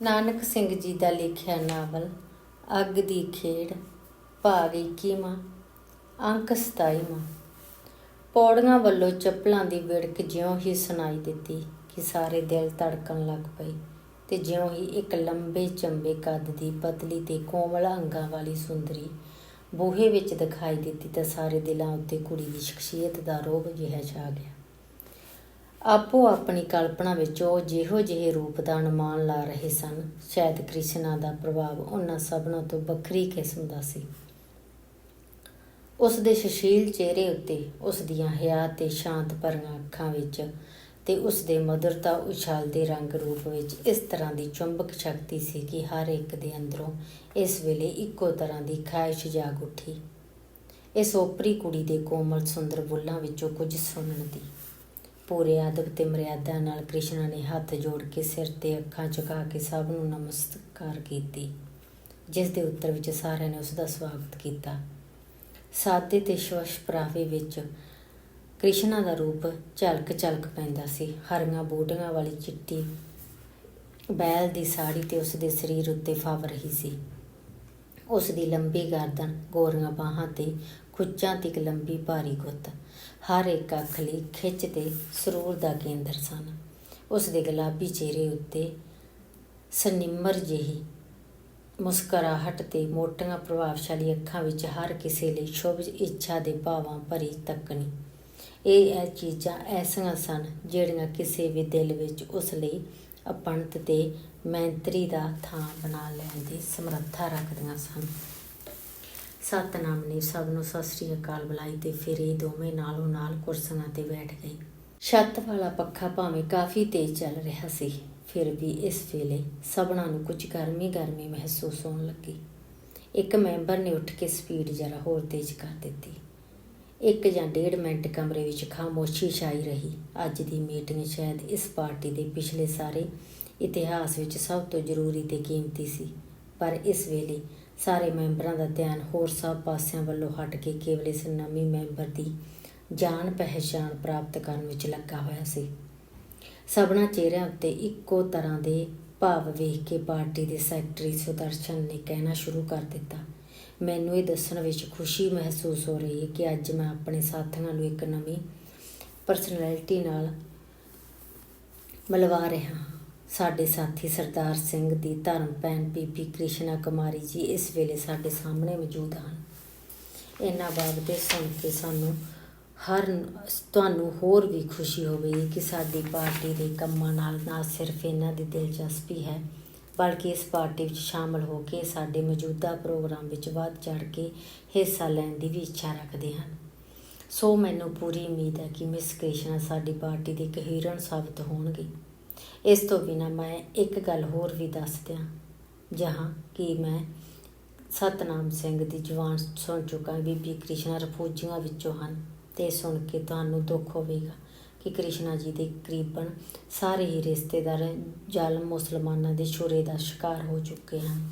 ਨਾਨਕ ਸਿੰਘ ਜੀ ਦਾ ਲਿਖਿਆ ਨਾਵਲ, ਅੱਗ ਦੀ ਖੇਡ ਭਾਗ 21ਵਾਂ ਅੰਕ 27ਵਾਂ ਪੌੜੀਆਂ ਵੱਲੋਂ ਚੱਪਲਾਂ ਦੀ ਵਿੜਕ ਜਿਉਂ ਹੀ ਸੁਣਾਈ ਦਿੱਤੀ ਕਿ ਸਾਰੇ ਦਿਲ ਧੜਕਣ ਲੱਗ ਪਏ ਤੇ ਜਿਉਂ ਹੀ ਇੱਕ ਲੰਬੇ ਚੰਬੇ ਕੱਦ ਦੀ ਪਤਲੀ ਤੇ ਕੋਮਲ ਅੰਗਾਂ ਵਾਲੀ ਸੁੰਦਰੀ ਬੂਹੇ ਵਿੱਚ ਦਿਖਾਈ ਦਿੱਤੀ ਤਾਂ ਸਾਰੇ ਦਿਲਾਂ ਉੱਤੇ ਕੁੜੀ ਦੀ ਸ਼ਖਸੀਅਤ ਦਾ ਰੋਗ ਜਿਹਾ ਛਾ ਗਿਆ। ਆਪੋ ਆਪਣੀ ਕਲਪਨਾ ਵਿੱਚ ਉਹ ਜਿਹੋ ਜਿਹੇ ਰੂਪ ਦਾ ਅਨੁਮਾਨ ਲਾ ਰਹੇ ਸਨ। ਸ਼ਾਇਦ ਕ੍ਰਿਸ਼ਨਾ ਦਾ ਪ੍ਰਭਾਵ ਉਹਨਾਂ ਸਭਨਾਂ ਤੋਂ ਵੱਖਰੀ ਕਿਸਮ ਦਾ ਸੀ। ਉਸ ਦੇ ਸੁਸ਼ੀਲ ਚਿਹਰੇ ਉੱਤੇ, ਉਸ ਦੀਆਂ ਹਿਆ ਤੇ ਸ਼ਾਂਤ ਭਰੀਆਂ ਅੱਖਾਂ ਵਿੱਚ ਤੇ ਉਸ ਦੇ ਮధుਰਤਾ ਉਛਾਲਦੇ ਰੰਗ ਰੂਪ ਵਿੱਚ ਇਸ ਤਰ੍ਹਾਂ ਦੀ ਚੁੰਬਕ ਸ਼ਕਤੀ ਸੀ ਕਿ ਹਰ ਇੱਕ ਦੇ ਅੰਦਰੋਂ ਇਸ ਵੇਲੇ ਇੱਕੋ ਤਰ੍ਹਾਂ ਦੀ ਖਾਹਿਸ਼ ਜਾਗ ਉੱਠੀ। ਇਸ ਓਪਰੀ ਕੁੜੀ ਦੇ ਕੋਮਲ ਸੁੰਦਰ ਬੁੱਲਾਂ ਵਿੱਚੋਂ ਕੁਝ ਸੁਣਨ ਦੀ। ਪੂਰੇ ਅਦਬ ਤੇ ਮਰਿਆਦਾ ਨਾਲ ਕ੍ਰਿਸ਼ਨਾ ਨੇ ਹੱਥ ਜੋੜ ਕੇ ਸਿਰ ਤੇ ਅੱਖਾਂ ਝੁਕਾ ਕੇ ਸਭ ਨੂੰ ਨਮਸਕਾਰ ਕੀਤੀ, ਜਿਸ ਦੇ ਉੱਤਰ ਵਿੱਚ ਸਾਰਿਆਂ ਨੇ ਉਸ ਦਾ ਸਵਾਗਤ ਕੀਤਾ। ਸਾਦੇ ਤੇ ਸ਼ਵਸ਼ ਪ੍ਰਾਵੇ ਵਿੱਚ ਕ੍ਰਿਸ਼ਨਾ ਦਾ ਰੂਪ ਝਲਕ ਝਲਕ ਪੈਂਦਾ ਸੀ। ਹਰੀਆਂ ਬੂਟੀਆਂ ਵਾਲੀ ਚਿੱਟੀ ਬੈਲ ਦੀ ਸਾੜੀ ਤੇ ਉਸ ਦੇ ਸਰੀਰ ਉੱਤੇ ਫਾਵ ਰਹੀ ਸੀ। ਉਸ ਦੀ ਲੰਬੀ ਗਰਦਨ, ਗੋਰੀਆਂ ਬਾਹਾਂ ਤੇ ਖੁੱਚਾਂ ਤੱਕ ਲੰਬੀ ਭਾਰੀ ਗੁੱਤ। ਹਰ ਇੱਕ ਅੱਖ ਲਈ ਖਿੱਚ ਤੇ ਸਰੂਰ ਦਾ ਕੇਂਦਰ ਸਨ। ਉਸ ਦੇ ਗੁਲਾਬੀ ਚਿਹਰੇ ਉੱਤੇ ਸਨਿਮਰ ਜਿਹੀ ਮੁਸਕਰਾਹਟ ਤੇ ਮੋਟੀਆਂ ਪ੍ਰਭਾਵਸ਼ਾਲੀ ਅੱਖਾਂ ਵਿੱਚ ਹਰ ਕਿਸੇ ਲਈ ਸ਼ੁਭ ਇੱਛਾ ਦੇ ਭਾਵਾਂ ਭਰੀ ਤੱਕਣੀ। ਇਹ ਇਹ ਚੀਜ਼ਾਂ ਐਸੀਆਂ ਸਨ ਜਿਹੜੀਆਂ ਕਿਸੇ ਵੀ ਦਿਲ ਵਿੱਚ ਉਸ ਲਈ ਅਪਣਤ ਤੇ ਮੈਂਤਰੀ ਦਾ ਥਾਂ ਬਣਾ ਲੈਣ ਦੀ ਸਮਰੱਥਾ ਰੱਖਦੀਆਂ ਸਨ। ਸਤਨਾਮ ਨੇ ਸਭ ਨੂੰ ਸਤਿ ਸ੍ਰੀ ਅਕਾਲ ਬੁਲਾਈ ਤੇ ਫਿਰ ਇਹ ਦੋਵੇਂ ਨਾਲੋਂ ਨਾਲ ਕੁਰਸੀਆਂ ਤੇ ਬੈਠ ਗਏ। ਛੱਤ ਵਾਲਾ ਪੱਖਾ ਭਾਵੇਂ ਕਾਫੀ ਤੇਜ਼ ਚੱਲ ਰਿਹਾ ਸੀ, ਫਿਰ ਵੀ ਇਸ ਵੇਲੇ ਸਭਨਾਂ ਨੂੰ ਕੁਝ ਗਰਮੀ ਗਰਮੀ ਮਹਿਸੂਸ ਹੋਣ ਲੱਗੀ। ਇੱਕ ਮੈਂਬਰ ਨੇ ਉੱਠ ਕੇ ਸਪੀਡ ਜਰਾ ਹੋਰ ਤੇਜ਼ ਕਰ ਦਿੱਤੀ। ਇੱਕ ਜਾਂ ਡੇਢ ਮਿੰਟ ਕਮਰੇ ਵਿੱਚ ਖਾਮੋਸ਼ੀ ਛਾਈ ਰਹੀ। ਅੱਜ ਦੀ ਮੀਟਿੰਗ ਸ਼ਾਇਦ ਇਸ ਪਾਰਟੀ ਦੇ ਪਿਛਲੇ ਸਾਰੇ ਇਤਿਹਾਸ ਵਿੱਚ ਸਭ ਤੋਂ ਜ਼ਰੂਰੀ ਤੇ ਕੀਮਤੀ ਸੀ, ਪਰ ਇਸ ਵੇਲੇ ਸਾਰੇ ਮੈਂਬਰਾਂ ਦਾ ਧਿਆਨ ਹੋਰ ਸਭ ਪਾਸਿਆਂ ਵੱਲੋਂ ਹਟ ਕੇ ਕੇਵਲ ਇਸ ਨਵੀਂ ਮੈਂਬਰ ਦੀ ਜਾਣ ਪਹਿਚਾਣ ਪ੍ਰਾਪਤ ਕਰਨ ਵਿੱਚ ਲੱਗਾ ਹੋਇਆ ਸੀ। ਸਭਨਾ ਚਿਹਰਿਆਂ ਉੱਤੇ ਇੱਕੋ ਤਰ੍ਹਾਂ ਦੇ ਭਾਵ ਵੇਖ ਕੇ ਪਾਰਟੀ ਦੇ ਸੈਕਟਰੀ ਸੁਦਰਸ਼ਨ ਨੇ ਕਹਿਣਾ ਸ਼ੁਰੂ ਕਰ ਦਿੱਤਾ। ਮੈਨੂੰ ਇਹ ਦੱਸਣ ਵਿੱਚ ਖੁਸ਼ੀ ਮਹਿਸੂਸ ਹੋ ਰਹੀ ਹੈ ਕਿ ਅੱਜ ਮੈਂ ਆਪਣੇ ਸਾਥੀਆਂ ਨੂੰ ਇੱਕ ਨਵੀਂ ਪਰਸਨੈਲਿਟੀ ਨਾਲ ਮਿਲਵਾ ਰਿਹਾ ਹਾਂ। ਸਾਡੇ ਸਾਥੀ ਸਰਦਾਰ ਸਿੰਘ ਦੀ ਧਰਮ ਭੈਣ ਬੀਬੀ ਕ੍ਰਿਸ਼ਨਾ ਕੁਮਾਰੀ ਜੀ ਇਸ ਵੇਲੇ ਸਾਡੇ ਸਾਹਮਣੇ ਮੌਜੂਦ ਹਨ। ਇਹਨਾਂ ਬਾਬਤੇ ਸੁਣ ਕੇ ਸਾਨੂੰ ਹਰ ਤੁਹਾਨੂੰ ਹੋਰ ਵੀ ਖੁਸ਼ੀ ਹੋਵੇਗੀ ਕਿ ਸਾਡੀ ਪਾਰਟੀ ਦੇ ਕੰਮਾਂ ਨਾਲ, ਨਾ ਸਿਰਫ ਇਹਨਾਂ ਦੀ ਦਿਲਚਸਪੀ ਹੈ, ਬਲਕਿ ਇਸ ਪਾਰਟੀ ਵਿੱਚ ਸ਼ਾਮਲ ਹੋ ਕੇ ਸਾਡੇ ਮੌਜੂਦਾ ਪ੍ਰੋਗਰਾਮ ਵਿੱਚ ਵੱਧ ਚੜ ਕੇ ਹਿੱਸਾ ਲੈਣ ਦੀ ਵੀ ਇੱਛਾ ਰੱਖਦੇ ਹਨ। ਸੋ ਮੈਨੂੰ ਪੂਰੀ ਉਮੀਦ ਹੈ ਕਿ ਮਿਸ ਕ੍ਰਿਸ਼ਨਾ ਸਾਡੀ ਪਾਰਟੀ ਦੇ ਇੱਕ ਹੀਰੋਇਨ ਸਾਬਤ ਹੋਣਗੇ। ਇਸ ਤੋਂ ਬਿਨਾਂ ਮੈਂ ਇੱਕ ਗੱਲ ਹੋਰ ਵੀ ਦੱਸ ਦਿਆਂ, ਜਹਾਂ ਕਿ ਮੈਂ ਸਤਨਾਮ ਸਿੰਘ ਦੀ ਜਵਾਨ ਸੁਣ ਚੁੱਕਾ ਬੀਬੀ ਕ੍ਰਿਸ਼ਨਾ ਰਫੂਜੀਆਂ ਵਿੱਚੋਂ ਹਨ। ਤੇ ਸੁਣ ਕੇ ਤੁਹਾਨੂੰ ਦੁੱਖ ਹੋਵੇਗਾ ਕਿ ਕ੍ਰਿਸ਼ਨਾ ਜੀ ਦੇ ਕਰੀਬਨ ਸਾਰੇ ਹੀ ਰਿਸ਼ਤੇਦਾਰ ਜ਼ਾਲਮ ਮੁਸਲਮਾਨਾਂ ਦੇ ਛੁਰੇ ਦਾ ਸ਼ਿਕਾਰ ਹੋ ਚੁੱਕੇ ਹਨ।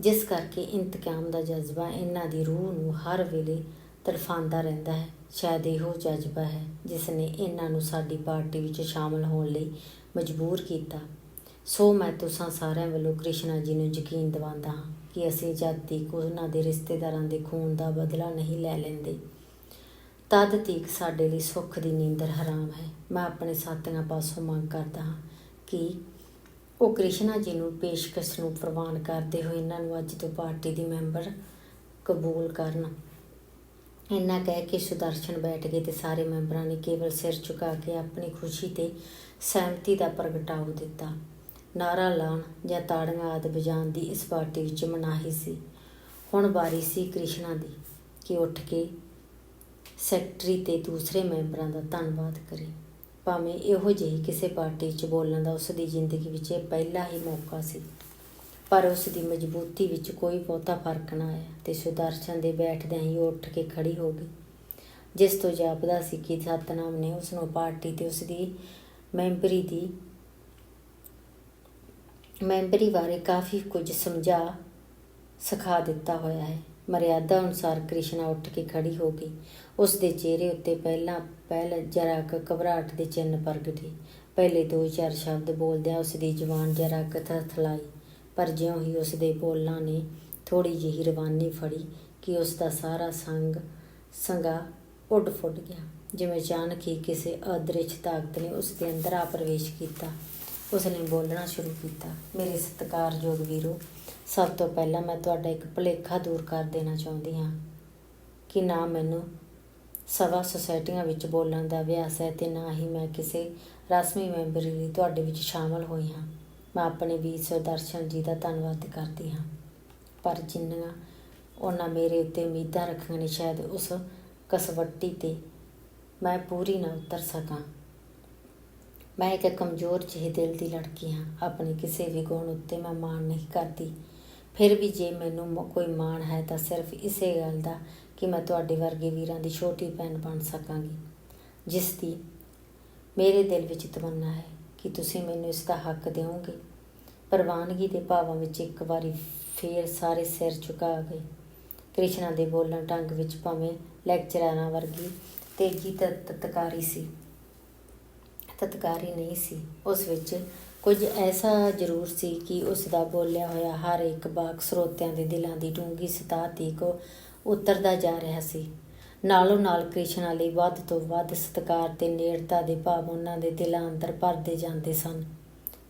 ਜਿਸ ਕਰਕੇ ਇੰਤਕਾਮ ਦਾ ਜਜ਼ਬਾ ਇਹਨਾਂ ਦੀ ਰੂਹ ਨੂੰ ਹਰ ਵੇਲੇ ਤੜਫਾਉਂਦਾ ਰਹਿੰਦਾ ਹੈ। ਸ਼ਾਇਦ ਇਹੋ ਜਜ਼ਬਾ ਹੈ ਜਿਸ ਨੇ ਇਹਨਾਂ ਨੂੰ ਸਾਡੀ ਪਾਰਟੀ ਵਿੱਚ ਸ਼ਾਮਲ ਹੋਣ ਲਈ ਮਜਬੂਰ ਕੀਤਾ। ਸੋ ਮੈਂ ਤੁਸਾਂ ਸਾਰਿਆਂ ਵੱਲੋਂ ਕ੍ਰਿਸ਼ਨਾ ਜੀ ਨੂੰ ਯਕੀਨ ਦਿਵਾਉਂਦਾ ਹਾਂ ਕਿ ਅਸੀਂ ਜਦ ਤੱਕ ਉਹਨਾਂ ਦੇ ਰਿਸ਼ਤੇਦਾਰਾਂ ਦੇ ਖੂਨ ਦਾ ਬਦਲਾ ਨਹੀਂ ਲੈ ਲੈਂਦੇ, ਤਦ ਤੀਕ ਸਾਡੇ ਲਈ ਸੁੱਖ ਦੀ ਨੀਂਦਰ ਹਰਾਮ ਹੈ। ਮੈਂ ਆਪਣੇ ਸਾਥੀਆਂ ਪਾਸੋਂ ਮੰਗ ਕਰਦਾ ਹਾਂ ਕਿ ਉਹ ਕ੍ਰਿਸ਼ਨਾ ਜੀ ਨੂੰ ਪੇਸ਼ਕਸ਼ ਨੂੰ ਪ੍ਰਵਾਨ ਕਰਦੇ ਹੋਏ ਇਹਨਾਂ ਨੂੰ ਅੱਜ ਤੋਂ ਪਾਰਟੀ ਦੀ ਮੈਂਬਰ ਕਬੂਲ ਕਰਨ। ਇੰਨਾ ਕਹਿ ਕੇ ਸੁਦਰਸ਼ਨ ਬੈਠ ਗਏ ਤੇ ਸਾਰੇ ਮੈਂਬਰਾਂ ਨੇ ਕੇਵਲ ਸਿਰ ਝੁਕਾ ਕੇ ਆਪਣੀ ਖੁਸ਼ੀ ਤੇ ਸਹਿਮਤੀ ਦਾ ਪ੍ਰਗਟਾਵਾ ਦਿੱਤਾ। ਨਾਰਾ ਲਾਉਣ ਜਾਂ ਤਾੜੀਆਂ ਆਦਿ ਵਜਾਉਣ ਦੀ ਇਸ ਪਾਰਟੀ ਵਿੱਚ ਮਨਾਹੀ ਸੀ। ਹੁਣ ਵਾਰੀ ਸੀ ਕ੍ਰਿਸ਼ਨਾ ਦੀ ਕਿ ਉੱਠ ਕੇ ਸੈਕਟਰੀ ਤੇ ਦੂਸਰੇ ਮੈਂਬਰਾਂ ਦਾ ਧੰਨਵਾਦ ਕਰੇ। ਭਾਵੇਂ ਇਹੋ ਜਿਹੀ ਕਿਸੇ ਪਾਰਟੀ 'ਚ ਬੋਲਣ ਦਾ ਉਸ ਦੀ ਜ਼ਿੰਦਗੀ ਵਿੱਚ ਇਹ ਪਹਿਲਾ ਹੀ ਮੌਕਾ ਸੀ। ਪਰ ਉਸ ਦੀ ਮਜ਼ਬੂਤੀ ਵਿੱਚ ਕੋਈ ਬਹੁਤਾ ਫ਼ਰਕ ਨਾ ਆਇਆ ਤੇ ਸੁਦਰਸ਼ਨ ਦੇ ਬੈਠਦਿਆਂ ਹੀ ਉਹ ਉੱਠ ਕੇ ਖੜੀ ਹੋ ਗਈ। ਜਿਸ ਤੋਂ ਜਾਪਦਾ ਸੀ ਕਿ ਸਤਨਾਮ ਨੇ ਉਸ ਨੂੰ ਪਾਰਟੀ ਤੇ ਉਸ ਦੀ ਮੈਂਬਰੀ ਦੀ ਮੈਂਬਰੀ ਬਾਰੇ ਕਾਫੀ ਕੁਝ ਸਮਝਾ ਸਿਖਾ ਦਿੱਤਾ ਹੋਇਆ ਹੈ। ਮਰਿਆਦਾ ਅਨੁਸਾਰ ਕ੍ਰਿਸ਼ਨਾ ਉੱਠ ਕੇ ਖੜੀ ਹੋ ਗਈ। ਉਸ ਦੇ ਚਿਹਰੇ ਉੱਤੇ ਪਹਿਲਾਂ ਪਹਿਲ ਜਰਾ ਕੁ ਘਬਰਾਹਟ ਦੇ ਚਿੰਨ੍ਹ ਪ੍ਰਗਟੇ। ਪਹਿਲੇ ਦੋ ਚਾਰ ਸ਼ਬਦ ਬੋਲਦਿਆਂ ਉਸ ਦੀ ਜ਼ੁਬਾਨ ਜਰਾ ਕਥਥਲਾਈ ਪਰ ਜਿਉਂ ਹੀ ਉਸ ਦੇ ਬੋਲਾਂ ਨੇ ਥੋੜੀ ਜਿਹੀ ਰਵਾਨੀ ਫੜੀ ਕਿ ਉਸ ਦਾ ਸਾਰਾ ਸੰਗ ਸੰਗਾ ਉੱਡ ਫੁੱਟ ਗਿਆ। ਜਿਵੇਂ ਅਚਾਨਕ ਹੀ ਕਿਸੇ ਅਦ੍ਰਿਸ਼ ਤਾਕਤ ਨੇ ਉਸ ਦੇ ਅੰਦਰ ਆ ਪ੍ਰਵੇਸ਼ ਕੀਤਾ। ਉਸ ਨੇ ਬੋਲਣਾ ਸ਼ੁਰੂ ਕੀਤਾ, ਮੇਰੇ ਸਤਿਕਾਰਯੋਗ ਵੀਰੋ, ਸਭ ਤੋਂ ਪਹਿਲਾਂ ਮੈਂ ਤੁਹਾਡਾ ਇੱਕ ਭੁਲੇਖਾ ਦੂਰ ਕਰ ਦੇਣਾ ਚਾਹੁੰਦੀ ਹਾਂ ਕਿ ਨਾ ਮੈਨੂੰ ਸਭਾ ਸੁਸਾਇਟੀਆਂ ਵਿੱਚ ਬੋਲਣ ਦਾ ਅਭਿਆਸ ਹੈ ਤੇ ਨਾ ਹੀ ਮੈਂ ਕਿਸੇ ਰਸਮੀ ਮੈਂਬਰੀ ਲਈ ਤੁਹਾਡੇ ਵਿੱਚ ਸ਼ਾਮਲ ਹੋਈ ਹਾਂ। ਮੈਂ ਆਪਣੇ ਵੀਰ ਸੁਦਰਸ਼ਨ ਜੀ ਦਾ ਧੰਨਵਾਦ ਕਰਦੀ ਹਾਂ। ਪਰ ਜਿੰਨੀਆਂ ਉਹਨਾਂ ਮੇਰੇ ਉੱਤੇ ਉਮੀਦਾਂ ਰੱਖੀਆਂ ਨੇ, ਸ਼ਾਇਦ ਉਸ ਕਸਵੱਟੀ ਤੇ ਮੈਂ ਪੂਰੀ ਨਾ ਉਤਰ ਸਕਾਂ। ਮੈਂ ਇੱਕ ਕਮਜ਼ੋਰ ਜਿਹੇ ਦਿਲ ਦੀ ਲੜਕੀ ਹਾਂ। ਆਪਣੇ ਕਿਸੇ ਵੀ ਗੁਣ ਉੱਤੇ ਮੈਂ ਮਾਣ ਨਹੀਂ ਕਰਦੀ। ਫਿਰ ਵੀ ਜੇ ਮੈਨੂੰ ਮ- ਕੋਈ ਮਾਣ ਹੈ ਤਾਂ ਸਿਰਫ ਇਸੇ ਗੱਲ ਦਾ ਕਿ ਮੈਂ ਤੁਹਾਡੇ ਵਰਗੇ ਵੀਰਾਂ ਦੀ ਛੋਟੀ ਭੈਣ ਬਣ ਸਕਾਂਗੀ, ਜਿਸ ਦੀ ਮੇਰੇ ਦਿਲ ਵਿੱਚ ਤਮੰਨਾ ਹੈ। ਕਿ ਤੁਸੀਂ ਮੈਨੂੰ ਇਸ ਦਾ ਹੱਕ ਦਿਓਗੇ? ਪ੍ਰਵਾਨਗੀ ਦੇ ਭਾਵਾਂ ਵਿੱਚ ਇੱਕ ਵਾਰੀ ਫੇਰ ਸਾਰੇ ਸਿਰ ਝੁਕਾ ਗਏ। ਕ੍ਰਿਸ਼ਨਾ ਦੇ ਬੋਲਣ ਢੰਗ ਵਿੱਚ ਭਾਵੇਂ ਲੈਕਚਰਾਰਾਂ ਵਰਗੀ ਤੇਜ਼ੀ ਤੇ ਤਤਕਾਰੀ ਸੀ। ਤਤਕਾਰੀ ਨਹੀਂ ਸੀ। ਉਸ ਵਿੱਚ ਕੁਝ ਐਸਾ ਜ਼ਰੂਰ ਸੀ ਕਿ ਉਸ ਦਾ ਬੋਲਿਆ ਹੋਇਆ ਹਰ ਇੱਕ ਬਾਕ ਸਰੋਤਿਆਂ ਦੇ ਦਿਲਾਂ ਦੀ ਡੂੰਗੀ ਸਤਹ ਤੀਕ ਉਤਰਦਾ ਜਾ ਰਿਹਾ ਸੀ। ਨਾਲੋਂ ਨਾਲ ਕ੍ਰਿਸ਼ਨਾ ਲਈ ਵੱਧ ਤੋਂ ਵੱਧ ਸਤਿਕਾਰ ਤੇ ਨੇੜਤਾ ਦੇ ਭਾਵ ਉਹਨਾਂ ਦੇ ਦਿਲਾਂ ਅੰਦਰ ਭਰਦੇ ਜਾਂਦੇ ਸਨ।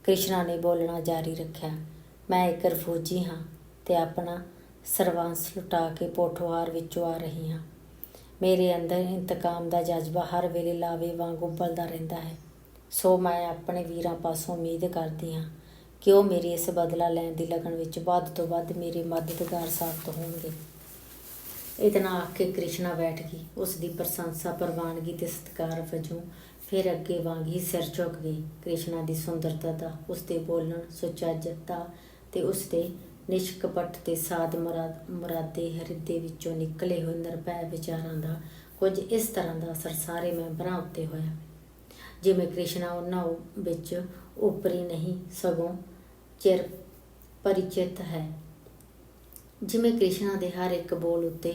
ਕ੍ਰਿਸ਼ਨਾ ਨੇ ਬੋਲਣਾ ਜਾਰੀ ਰੱਖਿਆ, ਮੈਂ ਇੱਕ ਰਫੂਜੀ ਹਾਂ ਤੇ ਆਪਣਾ ਸਰਵਾਂਸ ਲੁਟਾ ਕੇ ਪੋਠੋਹਾਰ ਵਿੱਚੋਂ ਆ ਰਹੀ ਹਾਂ। ਮੇਰੇ ਅੰਦਰ ਇੰਤਕਾਮ ਦਾ ਜਜ਼ਬਾ ਹਰ ਵੇਲੇ ਲਾਵੇ ਵਾਂਗ ਉਬਲਦਾ ਰਹਿੰਦਾ ਹੈ। ਸੋ ਮੈਂ ਆਪਣੇ ਵੀਰਾਂ ਪਾਸੋਂ ਉਮੀਦ ਕਰਦੀ ਹਾਂ ਕਿ ਉਹ ਮੇਰੀ ਇਸ ਬਦਲਾ ਲੈਣ ਦੀ ਲਗਨ ਵਿੱਚ ਵੱਧ ਤੋਂ ਵੱਧ ਮੇਰੇ ਮਦਦਗਾਰ ਸਾਬਤ ਹੋਣਗੇ। ਇਤਨਾ ਆਖ ਕੇ ਕ੍ਰਿਸ਼ਨਾ ਬੈਠ ਗਈ ਉਸ ਦੀ ਪ੍ਰਸ਼ੰਸਾ, ਪ੍ਰਵਾਨਗੀ ਤੇ ਸਤਿਕਾਰ ਵਜੋਂ ਫਿਰ ਅੱਗੇ ਵਾਂਗ ਹੀ ਸਿਰ ਝੁਕ ਗਈ। ਕ੍ਰਿਸ਼ਨਾ ਦੀ ਸੁੰਦਰਤਾ ਦਾ ਉਸ ਦੇ ਬੋਲਣ ਸੁਚੱਜਤਾ ਤੇ ਉਸ ਦੇ ਨਿਸ਼ਕਪਟ ਤੇ ਸਾਧ ਮੁਰਾਦ ਮੁਰਾਦੇ ਹਿਰਦੇ ਵਿੱਚੋਂ ਨਿਕਲੇ ਹੋਏ ਨਿਰਭੈ ਵਿਚਾਰਾਂ ਦਾ ਕੁਝ ਇਸ ਤਰ੍ਹਾਂ ਦਾ ਅਸਰ ਸਾਰੇ ਮੈਂਬਰਾਂ ਉੱਤੇ ਹੋਇਆ। ਜਿਵੇਂ ਕ੍ਰਿਸ਼ਨਾ ਉਹਨਾਂ ਵਿੱਚ ਉਪਰੀ ਨਹੀਂ, ਸਗੋਂ ਚਿਰ, ਪਰਿਚਿਤ ਹੈ। ਜਿਵੇਂ ਕ੍ਰਿਸ਼ਨਾ ਦੇ ਹਰ ਇੱਕ ਬੋਲ ਉੱਤੇ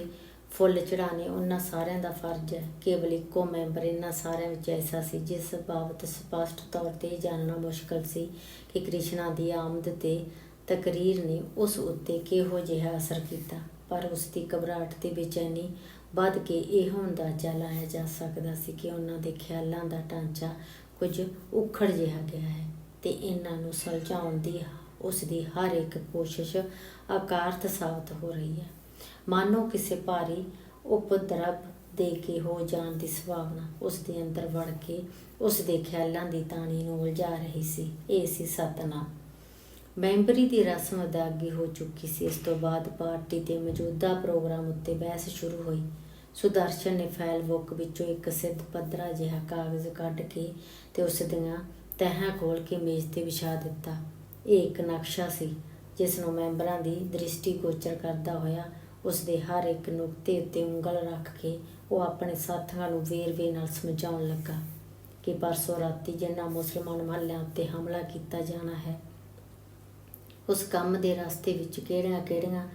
ਫੁੱਲ ਚੜਾਣੇ ਉਹਨਾਂ ਸਾਰਿਆਂ ਦਾ ਫਰਜ਼ ਹੈ। ਕੇਵਲ ਇੱਕੋ ਮੈਂਬਰ ਇਹਨਾਂ ਸਾਰਿਆਂ ਵਿੱਚ ਐਸਾ ਸੀ, ਜਿਸ ਬਾਬਤ ਸਪਸ਼ਟ ਤੌਰ ਤੇ ਇਹ ਜਾਣਨਾ ਮੁਸ਼ਕਲ ਸੀ ਕਿ ਕ੍ਰਿਸ਼ਨਾ ਦੀ ਆਮਦ ਤੇ ਤਕਰੀਰ ਨੇ ਉਸ ਉੱਤੇ ਕਿਹੋ ਜਿਹਾ ਅਸਰ ਕੀਤਾ। ਪਰ ਉਸ ਦੀ ਘਬਰਾਹਟ ਤੇ ਬੇਚੈਨੀ ਵੱਧ ਕੇ ਇਹੋ ਅੰਦਾਜ਼ਾ ਲਾਇਆ ਜਾ ਸਕਦਾ ਸੀ ਕਿ ਉਹਨਾਂ ਦੇ ਖਿਆਲਾਂ ਦਾ ਢਾਂਚਾ ਕੁਝ ਉਖੜ ਜਿਹਾ ਗਿਆ ਹੈ ਤੇ ਇਹਨਾਂ ਨੂੰ ਸੁਲਝਾਉਣ ਦੀ ਉਸ ਦੀ ਹਰ ਇੱਕ ਕੋਸ਼ਿਸ਼ ਆਕਾਰਤ ਸਾਬਤ ਹੋ ਰਹੀ ਹੈ। ਮਾਨੋ ਕਿਸੇ ਭਾਰੀ ਉਪਦਰਵ ਦੇ ਕੇ ਹੋ ਜਾਣ ਦੀ ਸੰਭਾਵਨਾ ਉਸ ਦੇ ਅੰਦਰ ਵੜ ਕੇ ਉਸ ਦੇ ਖਿਆਲਾਂ ਦੀ ਤਾਣੀ ਨੂੰ ਉਲਝਾ ਰਹੀ ਸੀ। ਇਹ ਸੀ ਸਤਨਾਮ। ਮੈਂਬਰੀ ਦੀ ਰਸਮ ਅਦਾਗੀ ਹੋ ਚੁੱਕੀ ਸੀ। ਇਸ ਤੋਂ ਬਾਅਦ ਪਾਰਟੀ ਦੇ ਮੌਜੂਦਾ ਪ੍ਰੋਗਰਾਮ ਉੱਤੇ ਬਹਿਸ ਸ਼ੁਰੂ ਹੋਈ। ਸੁਦਰਸ਼ਨ ਨੇ ਫਾਈਲ ਬੁੱਕ ਵਿੱਚੋਂ ਇੱਕ ਸਿੱਧ ਪੱਧਰਾ ਜਿਹਾ ਕਾਗਜ਼ ਕੱਢ ਕੇ ਤੇ ਉਸ ਦੀਆਂ ਤਹਾਂ ਖੋਲ ਕੇ ਮੇਜ਼ ਤੇ ਵਿਛਾ ਦਿੱਤਾ। ਇਹ ਇੱਕ ਨਕਸ਼ਾ ਸੀ, ਜਿਸ ਨੂੰ ਮੈਂਬਰਾਂ ਦੀ ਦ੍ਰਿਸ਼ਟੀ ਗੋਚਰ ਕਰਦਾ ਹੋਇਆ, ਉਸ ਦੇ ਹਰ ਇੱਕ ਨੁਕਤੇ ਉੱਤੇ ਉਂਗਲ ਰੱਖ ਕੇ ਉਹ ਆਪਣੇ ਸਾਥੀਆਂ ਨੂੰ ਵੇਰਵੇ ਨਾਲ ਸਮਝਾਉਣ ਲੱਗਾ ਕਿ ਪਰਸੋਂ ਰਾਤੀ ਜਿਨ੍ਹਾਂ ਮੁਸਲਮਾਨ ਮਹੱਲਿਆਂ ਉੱਤੇ ਹਮਲਾ ਕੀਤਾ ਜਾਣਾ ਹੈ, ਉਸ ਕੰਮ ਦੇ ਰਸਤੇ ਵਿੱਚ ਕਿਹੜੀਆਂ-ਕਿਹੜੀਆਂ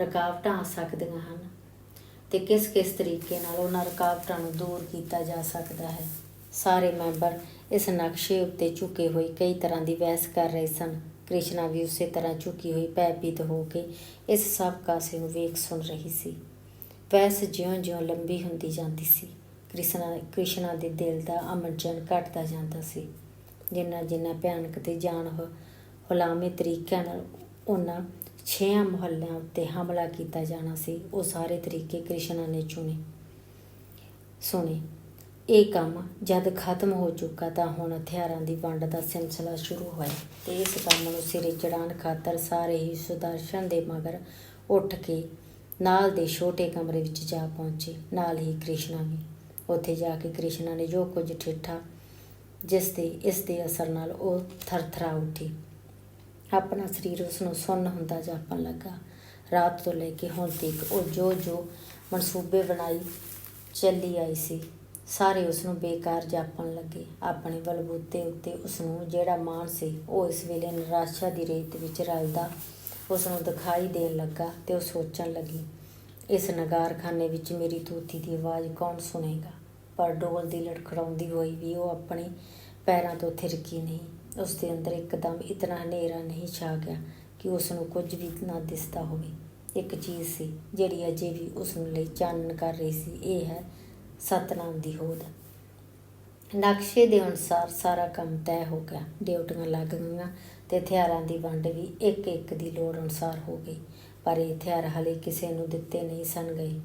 ਰੁਕਾਵਟਾਂ ਆ ਸਕਦੀਆਂ ਹਨ ਤੇ ਕਿਸ-ਕਿਸ ਤਰੀਕੇ ਨਾਲ ਉਹਨਾਂ ਰੁਕਾਵਟਾਂ ਨੂੰ ਦੂਰ ਕੀਤਾ ਜਾ ਸਕਦਾ ਹੈ। ਸਾਰੇ ਮੈਂਬਰ ਇਸ ਨਕਸ਼ੇ ਉੱਤੇ ਝੁਕੇ ਹੋਏ ਕਈ ਤਰ੍ਹਾਂ ਦੀ ਬਹਿਸ ਕਰ ਰਹੇ ਸਨ। ਕ੍ਰਿਸ਼ਨਾ ਵੀ ਉਸੇ ਤਰ੍ਹਾਂ ਝੁਕੀ ਹੋਈ ਭੈਭੀਤ ਹੋ ਕੇ ਇਸ ਸਭ ਕਾਸੇ ਨੂੰ ਵੇਖ ਸੁਣ ਰਹੀ ਸੀ। ਬਹਿਸ ਜਿਉਂ-ਜਿਉਂ ਲੰਬੀ ਹੁੰਦੀ ਜਾਂਦੀ ਸੀ। ਕ੍ਰਿਸ਼ਨਾ ਕ੍ਰਿਸ਼ਨਾ ਦੇ ਦਿਲ ਦਾ ਅਮਰਜਨ ਘਟਦਾ ਜਾਂਦਾ ਸੀ। ਜਿੰਨਾ ਜਿੰਨਾ ਭਿਆਨਕ ਤੇ ਜਾਨ ਹੋ ਹੁਲਾਮੇ ਤਰੀਕਿਆਂ ਨਾਲ ਉਹਨਾਂ ਛੇਆਂ ਮੁਹੱਲਿਆਂ ਉੱਤੇ ਹਮਲਾ ਕੀਤਾ ਜਾਣਾ ਸੀ, ਉਹ ਸਾਰੇ ਤਰੀਕੇ ਕ੍ਰਿਸ਼ਨਾ ਨੇ ਚੁਣੇ। ਸੁਣੇ। ਇਹ ਕੰਮ ਜਦ ਖਤਮ ਹੋ ਚੁੱਕਾ ਤਾਂ ਹੁਣ ਹਥਿਆਰਾਂ ਦੀ ਵੰਡ ਦਾ ਸਿਲਸਿਲਾ ਸ਼ੁਰੂ ਹੋਇਆ। ਤੇ ਇਸ ਕੰਮ ਨੂੰ ਸਿਰੇ ਚੜਾਉਣ ਖਾਤਰ ਸਾਰੇ ਹੀ ਸੁਦਰਸ਼ਨ ਦੇ ਮਗਰ ਉੱਠ ਕੇ ਨਾਲ ਦੇ ਛੋਟੇ ਕਮਰੇ ਵਿੱਚ ਜਾ ਪਹੁੰਚੇ। ਨਾਲ ਹੀ ਕ੍ਰਿਸ਼ਨਾ ਵੀ। ਉੱਥੇ ਜਾ ਕੇ ਕ੍ਰਿਸ਼ਨਾ ਨੇ ਜੋ ਕੁਝ ਠਿੱਠਾ, ਜਿਸ ਦੇ, ਇਸ ਦੇ ਅਸਰ ਨਾਲ ਉਹ ਥਰਥਰਾ ਉੱਠੀ। ਆਪਣਾ ਸਰੀਰ ਉਸ ਨੂੰ ਸੁੰਨ ਹੁੰਦਾ ਜਾਪਣ ਲੱਗਾ। ਰਾਤ ਤੋਂ ਲੈ ਕੇ ਹੁਣ ਤੱਕ ਉਹ ਜੋ ਜੋ ਮਨਸੂਬੇ ਬਣਾਈ ਚੱਲੀ ਆਈ ਸੀ। ਸਾਰੇ ਉਸ ਨੂੰ ਬੇਕਾਰ ਜਾਪਣ ਲੱਗੇ। ਆਪਣੇ ਬਲਬੂਤੇ ਉੱਤੇ ਉਸ ਨੂੰ ਜਿਹੜਾ ਮਾਣ ਸੀ, ਉਹ ਇਸ ਵੇਲੇ ਨਿਰਾਸ਼ਾ ਦੀ ਰੇਤ ਵਿੱਚ ਰਲਦਾ ਉਸ ਨੂੰ ਦਿਖਾਈ ਦੇਣ ਲੱਗਾ ਤੇ ਉਹ ਸੋਚਣ ਲੱਗੀ, ਇਸ ਨਗਾਰਖਾਨੇ ਵਿੱਚ ਮੇਰੀ ਤੂਤੀ ਦੀ ਆਵਾਜ਼ ਕੌਣ ਸੁਣੇਗਾ? ਪਰ ਡੋਲ ਦੀ ਲੜਖੜਾਉਂਦੀ ਹੋਈ ਵੀ ਉਹ ਆਪਣੇ ਪੈਰਾਂ ਤੋਂ ਥਿਰਕੀ ਨਹੀਂ। ਉਸ ਦੇ ਅੰਦਰ ਇੱਕਦਮ ਇਤਨਾ ਹਨੇਰਾ ਨਹੀਂ ਛਾ ਗਿਆ ਕਿ ਉਸ ਨੂੰ ਕੁਝ ਵੀ ਨਾ ਦਿਸਦਾ ਹੋਵੇ। ਇੱਕ ਚੀਜ਼ ਸੀ ਜਿਹੜੀ ਅਜੇ ਵੀ ਉਸ ਨੂੰ ਲਈ ਚਾਨਣ ਕਰ ਰਹੀ ਸੀ, ਇਹ ਹੈ ਸਤਨਾਮ ਦੀ ਹੋਦ। ਨਕਸ਼ੇ ਦੇ ਅਨੁਸਾਰ ਸਾਰਾ ਕੰਮ ਤੈਅ ਹੋ ਗਿਆ। ਡਿਊਟੀਆਂ ਲੱਗ ਗਈਆਂ ਤੇ ਹਥਿਆਰਾਂ ਦੀ ਵੰਡ ਵੀ ਇੱਕ ਇੱਕ ਦੀ ਲੋੜ ਅਨੁਸਾਰ ਹੋ ਗਈ, ਪਰ ਇਹ ਹਥਿਆਰ ਹਲੇ ਕਿਸੇ ਨੂੰ ਦਿੱਤੇ ਨਹੀਂ ਸਨ ਗਏ।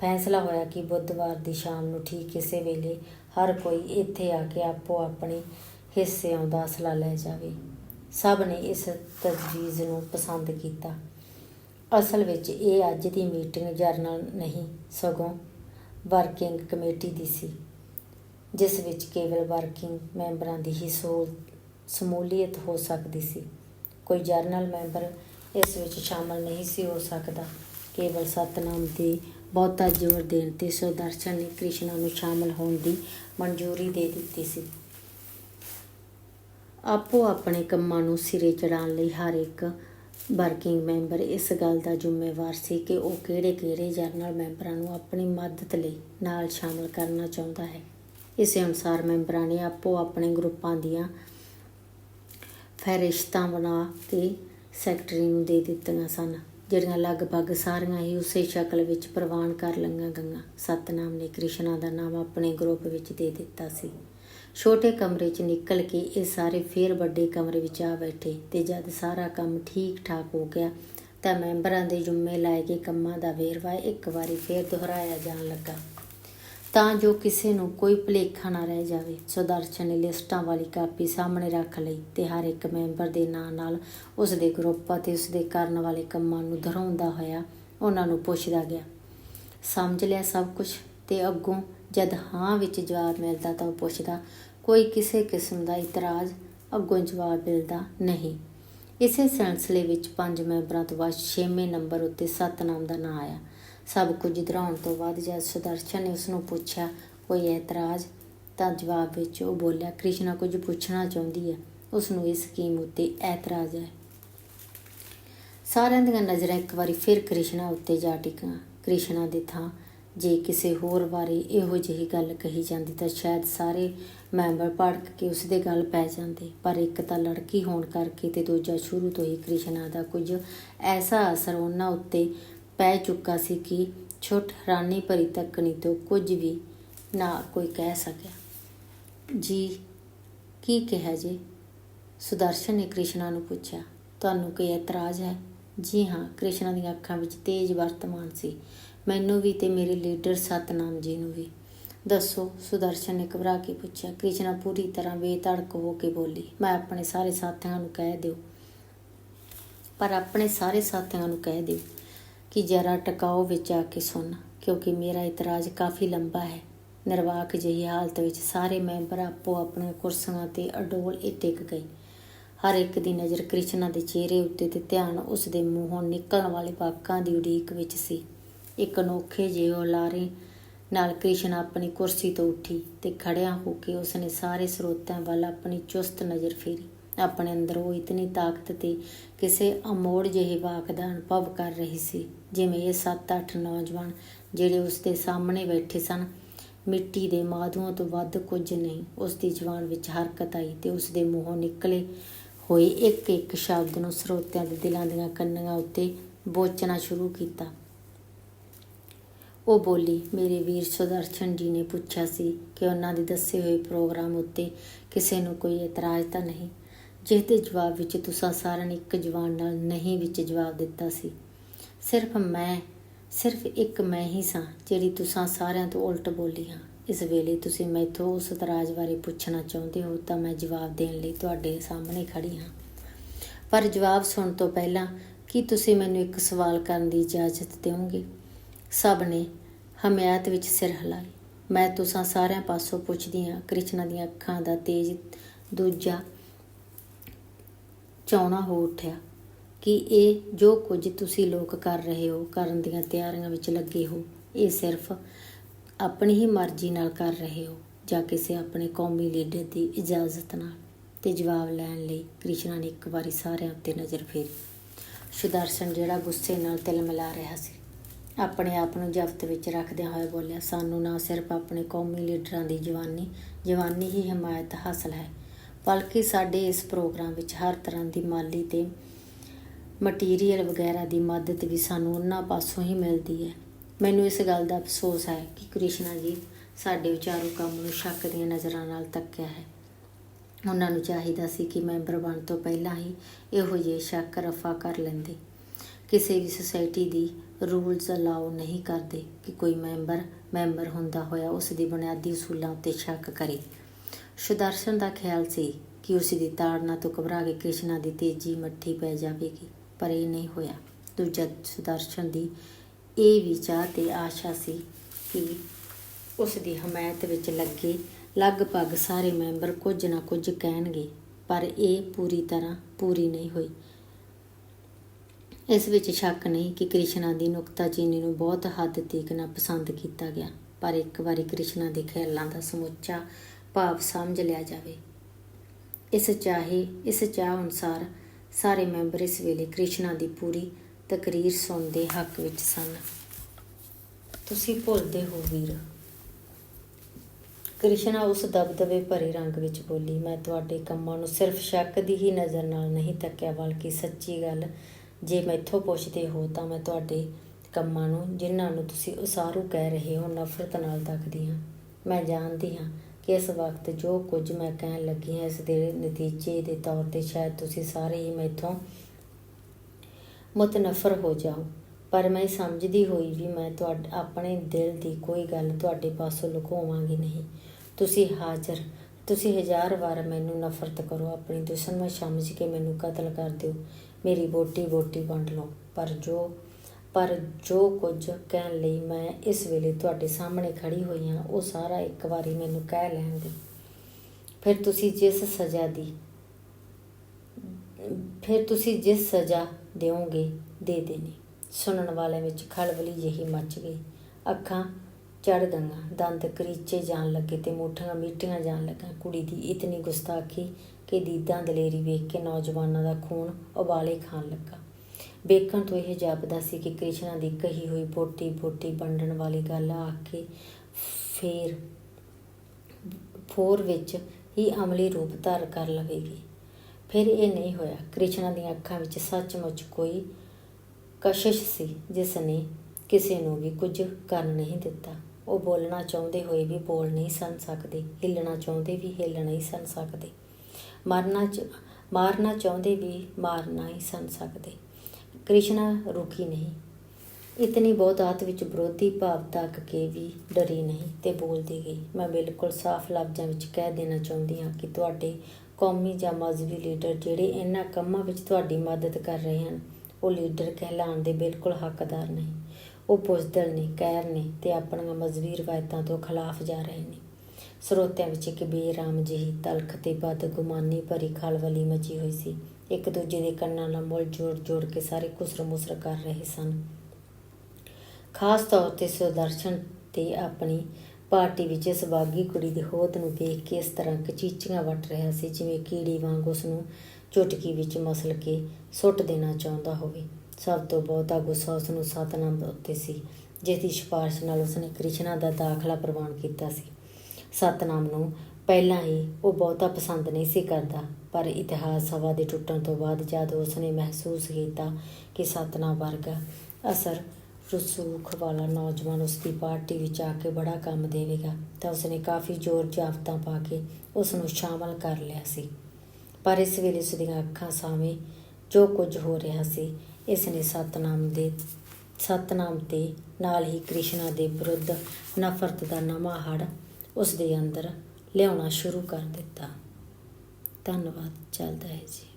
ਫੈਸਲਾ ਹੋਇਆ ਕਿ ਬੁੱਧਵਾਰ ਦੀ ਸ਼ਾਮ ਨੂੰ ਠੀਕ ਕਿਸੇ ਵੇਲੇ ਹਰ ਕੋਈ ਇੱਥੇ ਆ ਕੇ ਆਪੋ ਆਪਣੇ ਹਿੱਸਿਆਂ ਦਾ ਅਸਲਾ ਲੈ ਜਾਵੇ। ਸਭ ਨੇ ਇਸ ਤਜਵੀਜ਼ ਨੂੰ ਪਸੰਦ ਕੀਤਾ। ਅਸਲ ਵਿੱਚ ਇਹ ਅੱਜ ਦੀ ਮੀਟਿੰਗ ਜਰਨਲ ਨਹੀਂ, ਸਗੋਂ ਵਰਕਿੰਗ ਕਮੇਟੀ ਦੀ ਸੀ, ਜਿਸ ਵਿੱਚ ਕੇਵਲ ਵਰਕਿੰਗ ਮੈਂਬਰਾਂ ਦੀ ਹੀ ਸਹੂਲ ਸਮੂਲੀਅਤ ਹੋ ਸਕਦੀ ਸੀ। ਕੋਈ ਜਰਨਲ ਮੈਂਬਰ ਇਸ ਵਿੱਚ ਸ਼ਾਮਲ ਨਹੀਂ ਸੀ ਹੋ ਸਕਦਾ। ਕੇਵਲ ਸਤਨਾਮ ਦੇ ਬਹੁਤਾ ਜ਼ੋਰ ਦੇਣ ਤੇ ਸੁਦਰਸ਼ਨ ਨੇ ਕ੍ਰਿਸ਼ਨਾ ਨੂੰ ਸ਼ਾਮਲ ਹੋਣ ਦੀ ਮਨਜ਼ੂਰੀ ਦੇ ਦਿੱਤੀ ਸੀ। ਆਪੋ ਆਪਣੇ ਕੰਮਾਂ ਨੂੰ ਸਿਰੇ ਚੜਾਉਣ ਲਈ ਹਰ ਇੱਕ ਵਰਕਿੰਗ ਮੈਂਬਰ ਇਸ ਗੱਲ ਦਾ ਜ਼ਿੰਮੇਵਾਰ ਸੀ ਕਿ ਉਹ ਕਿਹੜੇ-ਕਿਹੜੇ ਜਰਨਲ ਮੈਂਬਰਾਂ ਨੂੰ ਆਪਣੀ ਮਦਦ ਲਈ ਨਾਲ ਸ਼ਾਮਲ ਕਰਨਾ ਚਾਹੁੰਦਾ ਹੈ। ਇਸੇ ਅਨੁਸਾਰ ਮੈਂਬਰਾਂ ਨੇ ਆਪੋ ਆਪਣੇ ਗਰੁੱਪਾਂ ਦੀਆਂ ਫਹਿਰਿਸਤਾਂ ਬਣਾ ਕੇ ਸੈਕਟਰੀ ਨੂੰ ਦੇ ਦਿੱਤੀਆਂ ਸਨ, ਜਿਹੜੀਆਂ ਲਗਭਗ ਸਾਰੀਆਂ ਹੀ ਉਸੇ ਸ਼ਕਲ ਵਿੱਚ ਪ੍ਰਵਾਨ ਕਰ ਲਈਆਂ ਗਈਆਂ। ਸਤਨਾਮ ਨੇ ਕ੍ਰਿਸ਼ਨਾ ਦਾ ਨਾਮ ਆਪਣੇ ਗਰੁੱਪ ਵਿੱਚ ਦੇ ਦਿੱਤਾ ਸੀ। ਛੋਟੇ ਕਮਰੇ 'ਚ ਨਿਕਲ ਕੇ ਇਹ ਸਾਰੇ ਫੇਰ ਵੱਡੇ ਕਮਰੇ ਵਿੱਚ ਆ ਬੈਠੇ ਤੇ ਜਦ ਸਾਰਾ ਕੰਮ ਠੀਕ ਠਾਕ ਹੋ ਗਿਆ ਤਾਂ ਮੈਂਬਰਾਂ ਦੇ ਜੁੰਮੇ ਲਾਏ ਗਏ ਕੰਮਾਂ ਦਾ ਵੇਰਵਾ ਇੱਕ ਵਾਰੀ ਫੇਰ ਦੁਹਰਾਇਆ ਜਾਣ ਲੱਗਾ। ਤਾਂ ਜੋ ਕਿਸੇ ਨੂੰ ਕੋਈ ਭੁਲੇਖਾ ਨਾ ਰਹਿ ਜਾਵੇ, ਸੁਦਰਸ਼ਨ ਨੇ ਲਿਸਟਾਂ ਵਾਲੀ ਕਾਪੀ ਸਾਹਮਣੇ ਰੱਖ ਲਈ ਤੇ ਹਰ ਇੱਕ ਮੈਂਬਰ ਦੇ ਨਾਂ ਨਾਲ ਉਸ ਦੇ ਗਰੁੱਪ ਅਤੇ ਉਸ ਦੇ ਕਰਨ ਵਾਲੇ ਕੰਮਾਂ ਨੂੰ ਦੁਹਰਾਉਂਦਾ ਹੋਇਆ ਉਹਨਾਂ ਨੂੰ ਪੁੱਛਦਾ ਗਿਆ, ਸਮਝ ਲਿਆ ਸਭ ਕੁਝ ਤੇ ਅੱਗੋਂ ਜਦ ਹਾਂ ਵਿੱਚ ਜਵਾਬ ਮਿਲਦਾ ਤਾਂ ਉਹ ਪੁੱਛਦਾ, ਕੋਈ ਕਿਸੇ ਕਿਸਮ ਦਾ ਇਤਰਾਜ਼ ਅੱਗੋਂ ਜਵਾਬ ਮਿਲਦਾ ਨਹੀਂ। ਇਸੇ ਸਿਲਸਿਲੇ ਵਿੱਚ ਪੰਜ ਮੈਂਬਰਾਂ ਤੋਂ ਬਾਅਦ ਛੇਵੇਂ ਨੰਬਰ ਉੱਤੇ ਸਤਨਾਮ ਦਾ ਨਾਂ ਆਇਆ। ਸਭ ਕੁਝ ਦੁਹਰਾਉਣ ਤੋਂ ਬਾਅਦ ਜਦ ਸੁਦਰਸ਼ਨ ਨੇ ਉਸ ਨੂੰ ਪੁੱਛਿਆ, ਕੋਈ ਇਤਰਾਜ਼? ਤਾਂ ਜਵਾਬ ਵਿੱਚ ਉਹ ਬੋਲਿਆ, ਕ੍ਰਿਸ਼ਨਾ, ਕੁਝ ਪੁੱਛਣਾ ਚਾਹੁੰਦੀ ਹੈ। ਉਸ ਨੂੰ ਇਸ ਸਕੀਮ ਉੱਤੇ ਇਤਰਾਜ਼ ਹੈ। ਸਾਰਿਆਂ ਦੀਆਂ ਨਜ਼ਰਾਂ ਇੱਕ ਵਾਰੀ ਫਿਰ ਕ੍ਰਿਸ਼ਨਾ ਉੱਤੇ ਜਾ ਟਿਕੀਆਂ। ਕ੍ਰਿਸ਼ਨਾ ਦੀ ਥਾਂ ਜੇ ਕਿਸੇ ਹੋਰ ਬਾਰੇ ਇਹੋ ਜਿਹੀ ਗੱਲ ਕਹੀ ਜਾਂਦੀ ਤਾਂ ਸ਼ਾਇਦ ਸਾਰੇ ਮੈਂਬਰ ਭੜਕ ਕੇ ਉਸ ਦੇ ਗੱਲ ਪੈ ਜਾਂਦੇ। ਪਰ ਇੱਕ ਤਾਂ ਲੜਕੀ ਹੋਣ ਕਰਕੇ ਤੇ ਦੂਜਾ ਸ਼ੁਰੂ ਤੋਂ ਹੀ ਕ੍ਰਿਸ਼ਨਾ ਦਾ ਕੁਝ ਐਸਾ ਅਸਰ ਉਹਨਾਂ ਉੱਤੇ ਪੈ ਚੁੱਕਾ ਸੀ ਕਿ ਛੁੱਟ ਹੈਰਾਨੀ ਭਰੀ ਤੱਕਣੀ ਤੋਂ ਕੁਝ ਵੀ ਨਾ ਕੋਈ ਕਹਿ ਸਕਿਆ। ਜੀ, ਕੀ ਕਿਹਾ ਜੀ? ਸੁਦਰਸ਼ਨ ਨੇ ਕ੍ਰਿਸ਼ਨਾ ਨੂੰ ਪੁੱਛਿਆ। ਤੁਹਾਨੂੰ ਕੋਈ ਇਤਰਾਜ਼ ਹੈ? ਜੀ ਹਾਂ, ਕ੍ਰਿਸ਼ਨਾ ਦੀਆਂ ਅੱਖਾਂ ਵਿੱਚ ਤੇਜ਼ ਵਰਤਮਾਨ ਸੀ। ਮੈਨੂੰ ਵੀ ਤੇ ਮੇਰੇ ਲੀਡਰ ਸਤਨਾਮ ਜੀ ਨੂੰ ਵੀ। ਦੱਸੋ, ਸੁਦਰਸ਼ਨ ਨੇ ਘਬਰਾ ਕੇ ਪੁੱਛਿਆ, ਕ੍ਰਿਸ਼ਨਾ ਪੂਰੀ ਤਰ੍ਹਾਂ ਬੇਤੜਕ ਹੋ ਕੇ ਬੋਲੀ, ਮੈਂ ਆਪਣੇ ਸਾਰੇ ਸਾਥੀਆਂ ਨੂੰ ਕਹਿ ਦਿਓ। ਪਰ ਆਪਣੇ ਸਾਰੇ ਸਾਥੀਆਂ ਨੂੰ ਕਹਿ ਦਿਓ ਕਿ ਜਰਾ ਟਿਕਾਓ ਵਿੱਚ ਆ ਕੇ ਸੁਣ, ਕਿਉਂਕਿ ਮੇਰਾ ਇਤਰਾਜ਼ ਕਾਫੀ ਲੰਬਾ ਹੈ। ਨਿਰਵਾਕ ਜਿਹੀ ਹਾਲਤ ਵਿੱਚ ਸਾਰੇ ਮੈਂਬਰ ਆਪੋ ਆਪਣੀਆਂ ਕੁਰਸੀਆਂ ਤੇ ਅਡੋਲ ਹੀ ਟਿਕ ਗਏ। ਹਰ ਇੱਕ ਦੀ ਨਜ਼ਰ ਕ੍ਰਿਸ਼ਨਾ ਦੇ ਚਿਹਰੇ ਉੱਤੇ ਤੇ ਧਿਆਨ ਉਸ ਦੇ ਮੂੰਹੋਂ ਨਿਕਲਣ ਵਾਲੇ ਵਾਕਾਂ ਦੀ ਉਡੀਕ ਵਿੱਚ ਸੀ। ਇੱਕ ਅਨੋਖੇ ਜਿਹੇ ਹੁਲਾਰੇ ਨਾਲ ਕ੍ਰਿਸ਼ਨ ਆਪਣੀ ਕੁਰਸੀ ਤੋਂ ਉੱਠੀ ਤੇ ਖੜਿਆ ਹੋ ਕੇ ਉਸਨੇ ਸਾਰੇ ਸਰੋਤਿਆਂ ਵੱਲ ਆਪਣੀ ਚੁਸਤ ਨਜ਼ਰ ਫੇਰੀ। ਆਪਣੇ ਅੰਦਰ ਉਹ ਇਤਨੀ ਤਾਕਤ ਤੇ ਕਿਸੇ ਅਮੋੜ ਜਿਹੇ ਵਾਕ ਦਾ ਅਨੁਭਵ ਕਰ ਰਹੀ ਸੀ, ਜਿਵੇਂ ਇਹ 7-8 ਨੌਜਵਾਨ ਜਿਹੜੇ ਉਸ ਦੇ ਸਾਹਮਣੇ ਬੈਠੇ ਸਨ। ਮਿੱਟੀ ਦੇ ਮਾਧੂਆਂ ਤੋਂ ਵੱਧ ਕੁਝ ਨਹੀਂ ਉਸ ਦੀ ਜਵਾਨ ਵਿੱਚ ਹਰਕਤ ਆਈ ਤੇ ਉਸ ਦੇ ਮੂੰਹੋਂ ਨਿਕਲੇ ਹੋਏ ਇੱਕ ਇੱਕ ਸ਼ਬਦ ਨੂੰ ਸਰੋਤਿਆਂ ਦੇ ਦਿਲਾਂ ਦੀਆਂ ਕੰਨਾਂ ਉੱਤੇ ਬੋਚਣਾ ਸ਼ੁਰੂ ਕੀਤਾ। ਉਹ ਬੋਲੀ, ਮੇਰੇ ਵੀਰ ਸੁਦਰਸ਼ਨ ਜੀ ਨੇ ਪੁੱਛਿਆ ਸੀ ਕਿ ਉਹਨਾਂ ਦੇ ਦੱਸੇ ਹੋਏ ਪ੍ਰੋਗਰਾਮ ਉੱਤੇ ਕਿਸੇ ਨੂੰ ਕੋਈ ਇਤਰਾਜ਼ ਤਾਂ ਨਹੀਂ ਜਿਸ ਦੇ ਜਵਾਬ ਵਿੱਚ ਤੁਸੀਂ ਸਾਰਿਆਂ ਨੇ ਇੱਕ ਜਵਾਨ ਨਾਲ ਨਹੀਂ ਵਿੱਚ ਜਵਾਬ ਦਿੱਤਾ ਸੀ। ਸਿਰਫ ਮੈਂ, ਸਿਰਫ ਇੱਕ ਮੈਂ ਹੀ ਸਾਂ ਜਿਹੜੀ ਤੁਸੀਂ ਸਾਰਿਆਂ ਤੋਂ ਉਲਟ ਬੋਲੀ ਹਾਂ। ਇਸ ਵੇਲੇ ਤੁਸੀਂ ਮੈਥੋਂ ਉਸ ਇਤਰਾਜ਼ ਬਾਰੇ ਪੁੱਛਣਾ ਚਾਹੁੰਦੇ ਹੋ ਤਾਂ ਮੈਂ ਜਵਾਬ ਦੇਣ ਲਈ ਤੁਹਾਡੇ ਸਾਹਮਣੇ ਖੜੀ ਹਾਂ। ਪਰ ਜਵਾਬ ਸੁਣਨ ਤੋਂ ਪਹਿਲਾਂ ਕੀ ਤੁਸੀਂ ਮੈਨੂੰ ਇੱਕ ਸਵਾਲ ਕਰਨ ਦੀ ਇਜਾਜ਼ਤ ਦਿਓਗੇ ਸਭ ਨੇ ਹਮਾਇਤ ਵਿੱਚ ਸਿਰ ਹਿਲਾਈ ਮੈਂ ਤੁਸਾਂ ਸਾਰਿਆਂ ਪਾਸੋਂ ਪੁੱਛਦੀ ਹਾਂ, ਕ੍ਰਿਸ਼ਨਾ ਦੀਆਂ ਅੱਖਾਂ ਦਾ ਤੇਜ ਦੂਜਾ ਚੌਣਾ ਹੋ ਉੱਠਿਆ ਕਿ ਇਹ ਜੋ ਕੁਝ ਤੁਸੀਂ ਲੋਕ ਕਰ ਰਹੇ ਹੋ, ਕਰਨ ਦੀਆਂ ਤਿਆਰੀਆਂ ਵਿੱਚ ਲੱਗੇ ਹੋ, ਇਹ ਸਿਰਫ ਆਪਣੀ ਹੀ ਮਰਜ਼ੀ ਨਾਲ ਕਰ ਰਹੇ ਹੋ ਜਾਂ ਕਿਸੇ ਆਪਣੇ ਕੌਮੀ ਲੀਡਰ ਦੀ ਇਜਾਜ਼ਤ ਨਾਲ। ਤੇ ਜਵਾਬ ਲੈਣ ਲਈ ਕ੍ਰਿਸ਼ਨਾ ਨੇ ਇੱਕ ਵਾਰੀ ਸਾਰਿਆਂ ਉੱਤੇ ਨਜ਼ਰ ਫੇਰੀ। ਸੁਦਰਸ਼ਨ ਜਿਹੜਾ ਗੁੱਸੇ ਨਾਲ ਤਿਲ ਮਿਲਾ ਰਿਹਾ ਸੀ ਆਪਣੇ ਆਪ ਨੂੰ ਜ਼ਬਤ ਵਿੱਚ ਰੱਖਦਿਆਂ ਹੋਇਆ ਬੋਲਿਆ, ਸਾਨੂੰ ਨਾ ਸਿਰਫ ਆਪਣੇ ਕੌਮੀ ਲੀਡਰਾਂ ਦੀ ਜਵਾਨੀ ਜਵਾਨੀ ਹੀ ਹਮਾਇਤ ਹਾਸਲ ਹੈ, ਬਲਕਿ ਸਾਡੇ ਇਸ ਪ੍ਰੋਗਰਾਮ ਵਿੱਚ ਹਰ ਤਰ੍ਹਾਂ ਦੀ ਮਾਲੀ ਤੇ ਮਟੀਰੀਅਲ ਵਗੈਰਾ ਦੀ ਮਦਦ ਵੀ ਸਾਨੂੰ ਉਹਨਾਂ ਪਾਸੋਂ ਹੀ ਮਿਲਦੀ ਹੈ। ਮੈਨੂੰ ਇਸ ਗੱਲ ਦਾ ਅਫਸੋਸ ਹੈ ਕਿ ਕ੍ਰਿਸ਼ਨਾ ਜੀ ਸਾਡੇ ਵਿਚਾਰੂ ਕੰਮ ਨੂੰ ਸ਼ੱਕ ਦੀਆਂ ਨਜ਼ਰਾਂ ਨਾਲ ਤੱਕਿਆ ਹੈ। ਉਹਨਾਂ ਨੂੰ ਚਾਹੀਦਾ ਸੀ ਕਿ ਮੈਂਬਰ ਬਣਨ ਤੋਂ ਪਹਿਲਾਂ ਹੀ ਇਹੋ ਜਿਹੇ ਸ਼ੱਕ ਰਫਾ ਕਰ ਲੈਂਦੇ। ਕਿਸੇ ਵੀ ਸੁਸਾਇਟੀ ਦੀ ਰੂਲਸ ਅਲਾਉ ਨਹੀਂ ਕਰਦੇ ਕਿ ਕੋਈ ਮੈਂਬਰ ਮੈਂਬਰ ਹੁੰਦਾ ਹੋਇਆ ਉਸ ਦੀ ਬੁਨਿਆਦੀ ਅਸੂਲਾਂ ਉੱਤੇ ਸ਼ੱਕ ਕਰੇ। ਸੁਦਰਸ਼ਨ ਦਾ ਖਿਆਲ ਸੀ ਕਿ ਉਸ ਦੀ ਤਾੜਨਾ ਤੋਂ ਘਬਰਾ ਕੇ ਕ੍ਰਿਸ਼ਨਾ ਦੀ ਤੇਜ਼ੀ ਮੱਠੀ ਪੈ ਜਾਵੇਗੀ, ਪਰ ਇਹ ਨਹੀਂ ਹੋਇਆ। ਦੂਜਾ ਸੁਦਰਸ਼ਨ ਦੀ ਇਹ ਵੀ ਚਾਹ ਤੇ ਆਸ਼ਾ ਸੀ ਕਿ ਉਸ ਦੀ ਹਮਾਇਤ ਵਿੱਚ ਲੱਗੇ ਲਗਭਗ ਸਾਰੇ ਮੈਂਬਰ ਕੁਝ ਨਾ ਕੁਝ ਕਹਿਣਗੇ, ਪਰ ਇਹ ਪੂਰੀ ਤਰ੍ਹਾਂ ਪੂਰੀ ਨਹੀਂ ਹੋਈ। ਇਸ ਵਿੱਚ ਸ਼ੱਕ ਨਹੀਂ ਕਿ ਕ੍ਰਿਸ਼ਨਾ ਦੀ ਨੁਕਤਾਚੀਨੀ ਨੂੰ ਬਹੁਤ ਹੱਦ ਤੱਕ ਨਾ ਪਸੰਦ ਕੀਤਾ ਗਿਆ, ਪਰ ਇੱਕ ਵਾਰੀ ਕ੍ਰਿਸ਼ਨਾ ਦੇ ਖਿਆਲਾਂ ਦਾ ਸਮੁੱਚਾ ਭਾਵ ਸਮਝ ਲਿਆ ਜਾਵੇ। ਇਸ ਚਾਹੇ, ਇਸ ਚਾਹ ਅਨੁਸਾਰ ਸਾਰੇ ਮੈਂਬਰ ਇਸ ਵੇਲੇ ਕ੍ਰਿਸ਼ਨਾ ਦੀ ਪੂਰੀ ਤਕਰੀਰ ਸੁਣਨ ਦੇ ਹੱਕ ਵਿੱਚ ਸਨ। ਤੁਸੀਂ ਭੁੱਲਦੇ ਹੋ ਵੀਰ। ਕ੍ਰਿਸ਼ਨਾ ਉਸ ਦਬਦਬੇ ਭਰੇ ਰੰਗ ਵਿੱਚ ਬੋਲੀ, ਮੈਂ ਤੁਹਾਡੇ ਕੰਮਾਂ ਨੂੰ ਸਿਰਫ ਸ਼ੱਕ ਦੀ ਹੀ ਨਜ਼ਰ ਨਾਲ ਨਹੀਂ ਤੱਕਿਆ, ਬਲਕਿ ਸੱਚੀ ਗੱਲ ਜੇ ਮੈਥੋਂ ਪੁੱਛਦੇ ਹੋ ਤਾਂ ਮੈਂ ਤੁਹਾਡੇ ਕੰਮਾਂ ਨੂੰ, ਜਿਨ੍ਹਾਂ ਨੂੰ ਤੁਸੀਂ ਉਸਾਰੂ ਕਹਿ ਰਹੇ ਹੋ, ਨਫ਼ਰਤ ਨਾਲ ਤੱਕਦੀ ਹਾਂ। ਮੈਂ ਜਾਣਦੀ ਹਾਂ ਕਿ ਇਸ ਵਕਤ ਜੋ ਕੁਝ ਮੈਂ ਕਹਿਣ ਲੱਗੀ ਹਾਂ, ਇਸ ਦੇ ਨਤੀਜੇ ਦੇ ਤੌਰ ਤੇ ਸ਼ਾਇਦ ਤੁਸੀਂ ਸਾਰੇ ਹੀ ਮੈਥੋਂ ਮੁਤਨਫਰ ਹੋ ਜਾਓ ਪਰ ਮੈਂ ਸਮਝਦੀ ਹੋਈ ਵੀ ਮੈਂ ਤੁਹਾਡੇ, ਆਪਣੇ ਦਿਲ ਦੀ ਕੋਈ ਗੱਲ ਤੁਹਾਡੇ ਪਾਸੋਂ ਲੁਕਾਵਾਂਗੀ ਨਹੀਂ। ਤੁਸੀਂ ਹਾਜ਼ਰ, ਤੁਸੀਂ ਹਜ਼ਾਰ ਵਾਰ ਮੈਨੂੰ ਨਫ਼ਰਤ ਕਰੋ, ਆਪਣੀ ਦੁਸ਼ਮਣ ਸਮਝ ਕੇ ਮੈਨੂੰ ਕਤਲ ਕਰ ਦਿਓ। ਮੇਰੀ ਬੋਟੀ ਬੋਟੀ ਵੰਡ ਲਓ। ਪਰ ਜੋ ਪਰ ਜੋ ਕੁਝ ਕਹਿਣ ਲਈ ਮੈਂ ਇਸ ਵੇਲੇ ਤੁਹਾਡੇ ਸਾਹਮਣੇ ਖੜੀ ਹੋਈ ਹਾਂ, ਉਹ ਸਾਰਾ ਇੱਕ ਵਾਰੀ ਮੈਨੂੰ ਕਹਿ ਲੈਣ ਦਿਓ ਫਿਰ ਤੁਸੀਂ ਜਿਸ ਸਜ਼ਾ ਦੀ, ਫਿਰ ਤੁਸੀਂ ਜਿਸ ਸਜ਼ਾ ਦਿਓਗੇ, ਦੇ ਦੇਣੀ। ਸੁਣਨ ਵਾਲਿਆਂ ਵਿੱਚ ਖਲਬਲੀ ਜਿਹੀ ਮੱਚ ਗਈ। ਅੱਖਾਂ ਚੜ ਗਈਆਂ, ਦੰਦ ਕਰੀਚੇ ਜਾਣ ਲੱਗੇ ਤੇ ਮੁੱਠੀਆਂ ਮੀਟੀਆਂ ਜਾਣ ਲੱਗੀਆਂ। ਕੁੜੀ ਦੀ ਇਤਨੀ ਗੁਸਤਾਖੀ ਕਿ ਦੀਦਾਂ ਦਲੇਰੀ ਵੇਖ ਕੇ ਨੌਜਵਾਨਾਂ ਦਾ ਖੂਨ ਉਬਾਲੇ ਖਾਣ ਲੱਗਾ। ਵੇਖਣ ਤੋਂ ਇਹ ਜਾਪਦਾ ਸੀ ਕਿ ਕ੍ਰਿਸ਼ਨਾ ਦੀ ਕਹੀ ਹੋਈ ਬੋਟੀ ਬੋਟੀ ਵੰਡਣ ਵਾਲੀ ਗੱਲ ਆ ਕੇ ਫੇਰ ਫੋਰ ਵਿੱਚ ਹੀ ਅਮਲੀ ਰੂਪ ਧਾਰ ਕਰ ਲਵੇਗੀ। ਫਿਰ ਇਹ ਨਹੀਂ ਹੋਇਆ। ਕ੍ਰਿਸ਼ਨਾ ਦੀਆਂ ਅੱਖਾਂ ਵਿੱਚ ਸੱਚਮੁੱਚ ਕੋਈ ਕਸ਼ਿਸ਼ ਸੀ ਜਿਸ ਨੇ ਕਿਸੇ ਨੂੰ ਵੀ ਕੁਝ ਕਰਨ ਨਹੀਂ ਦਿੱਤਾ। ਉਹ ਬੋਲਣਾ ਚਾਹੁੰਦੇ ਹੋਏ ਵੀ ਬੋਲ ਨਹੀਂ ਸਨ ਸਕਦੇ, ਹਿੱਲਣਾ ਚਾਹੁੰਦੇ ਵੀ ਹਿੱਲ ਨਹੀਂ ਸਨ ਸਕਦੇ। ਮਰਨਾ ਚ, ਮਾਰਨਾ ਚਾਹੁੰਦੇ ਵੀ ਮਾਰ ਨਹੀਂ ਸਨ ਸਕਦੇ। ਕ੍ਰਿਸ਼ਨਾ ਰੁਕੀ ਨਹੀਂ। ਇਤਨੀ ਬਹੁਤਾਤ ਵਿੱਚ ਵਿਰੋਧੀ ਭਾਵ ਤੱਕ ਕੇ ਵੀ ਡਰੀ ਨਹੀਂ ਤੇ ਬੋਲਦੀ ਗਈ, ਮੈਂ ਬਿਲਕੁਲ ਸਾਫ਼ ਲਫ਼ਜ਼ਾਂ ਵਿੱਚ ਕਹਿ ਦੇਣਾ ਚਾਹੁੰਦੀ ਹਾਂ ਕਿ ਤੁਹਾਡੇ ਕੌਮੀ ਜਾਂ ਮਜ਼ਹਬੀ ਲੀਡਰ ਜਿਹੜੇ ਇਹਨਾਂ ਕੰਮਾਂ ਵਿੱਚ ਤੁਹਾਡੀ ਮਦਦ ਕਰ ਰਹੇ ਹਨ, ਉਹ ਲੀਡਰ ਕਹਿਲਾਉਣ ਦੇ ਬਿਲਕੁਲ ਹੱਕਦਾਰ ਨਹੀਂ। ਉਹ ਪੁਜ਼ਦਲ ਨੇ ਕਹਿਰ ਨੇ ਤੇ ਆਪਣੀਆਂ ਮਜ਼ਹਬੀ ਰਵਾਇਤਾਂ ਤੋਂ ਖਿਲਾਫ ਜਾ ਰਹੇ ਨੇ। ਸਰੋਤਿਆਂ ਵਿੱਚ ਇੱਕ ਬੇਰਾਮ ਜਿਹੀ ਤਲਖ ਤੇ ਬਦਗੁਮਾਨੀ ਭਰੀ ਖਲਵਲੀ ਮਚੀ ਹੋਈ ਸੀ। ਇੱਕ ਦੂਜੇ ਦੇ ਕੰਨਾਂ ਨਾਲ ਮੁੱਲ ਜੋੜ ਜੋੜ ਕੇ ਸਾਰੇ ਕੁਸਰ ਮੁਸਰ ਕਰ ਰਹੇ ਸਨ। ਖਾਸ ਤੌਰ ਤੇ ਸੁਦਰਸ਼ਨ ਤੇ ਆਪਣੀ ਪਾਰਟੀ ਵਿੱਚ ਇਸ ਬਾਗੀ ਕੁੜੀ ਦੀ ਹੋਦ ਨੂੰ ਦੇਖ ਕੇ ਇਸ ਤਰ੍ਹਾਂ ਕਚੀਚੀਆਂ ਵੱਟ ਰਿਹਾ ਸੀ, ਜਿਵੇਂ ਕੀੜੀ ਵਾਂਗ ਉਸ ਨੂੰ ਚੁਟਕੀ ਵਿੱਚ ਮਸਲ ਕੇ ਸੁੱਟ ਦੇਣਾ ਚਾਹੁੰਦਾ ਹੋਵੇ। ਸਭ ਤੋਂ ਬਹੁਤਾ ਗੁੱਸਾ ਉਸ ਨੂੰ ਸਤਨਾਮ ਉੱਤੇ ਸੀ ਜਿਸ ਦੀ ਸਿਫਾਰਿਸ਼ ਨਾਲ ਉਸਨੇ ਕ੍ਰਿਸ਼ਨਾ ਦਾ ਦਾਖਲਾ ਪ੍ਰਵਾਨ ਕੀਤਾ ਸੀ। ਸਤਨਾਮ ਨੂੰ ਪਹਿਲਾਂ ਹੀ ਉਹ ਬਹੁਤਾ ਪਸੰਦ ਨਹੀਂ ਸੀ ਕਰਦਾ, ਪਰ ਇਤਿਹਾਸ ਹਵਾ ਦੇ ਟੁੱਟਣ ਤੋਂ ਬਾਅਦ ਜਦ ਉਸਨੇ ਮਹਿਸੂਸ ਕੀਤਾ ਕਿ ਸਤਨਾਮ ਵਰਗਾ ਅਸਰ ਰਸੂਖ ਵਾਲਾ ਨੌਜਵਾਨ ਉਸ ਦੀ ਪਾਰਟੀ ਵਿੱਚ ਆ ਕੇ ਬੜਾ ਕੰਮ ਦੇਵੇਗਾ, ਤਾਂ ਉਸਨੇ ਕਾਫੀ ਜ਼ੋਰ ਜਾਫਤਾਂ ਪਾ ਕੇ ਉਸ ਨੂੰ ਸ਼ਾਮਲ ਕਰ ਲਿਆ ਸੀ। ਪਰ ਇਸ ਵੇਲੇ ਉਸ ਦੀਆਂ ਅੱਖਾਂ ਸਾਹਮਣੇ ਜੋ ਕੁਝ ਹੋ ਰਿਹਾ ਸੀ ਇਸ ਨੇ ਸਤਨਾਮ ਦੇ, ਸਤਨਾਮ ਤੇ ਨਾਲ ਹੀ ਕ੍ਰਿਸ਼ਨਾ ਦੇ ਵਿਰੁੱਧ ਨਫ਼ਰਤ ਦਾ ਨਵਾਂ ਹੜ ਉਸ ਦੇ ਅੰਦਰ ਲਿਆਉਣਾ ਸ਼ੁਰੂ ਕਰ ਦਿੱਤਾ। ਧੰਨਵਾਦ ਚੱਲਦਾ ਹੈ ਜੀ।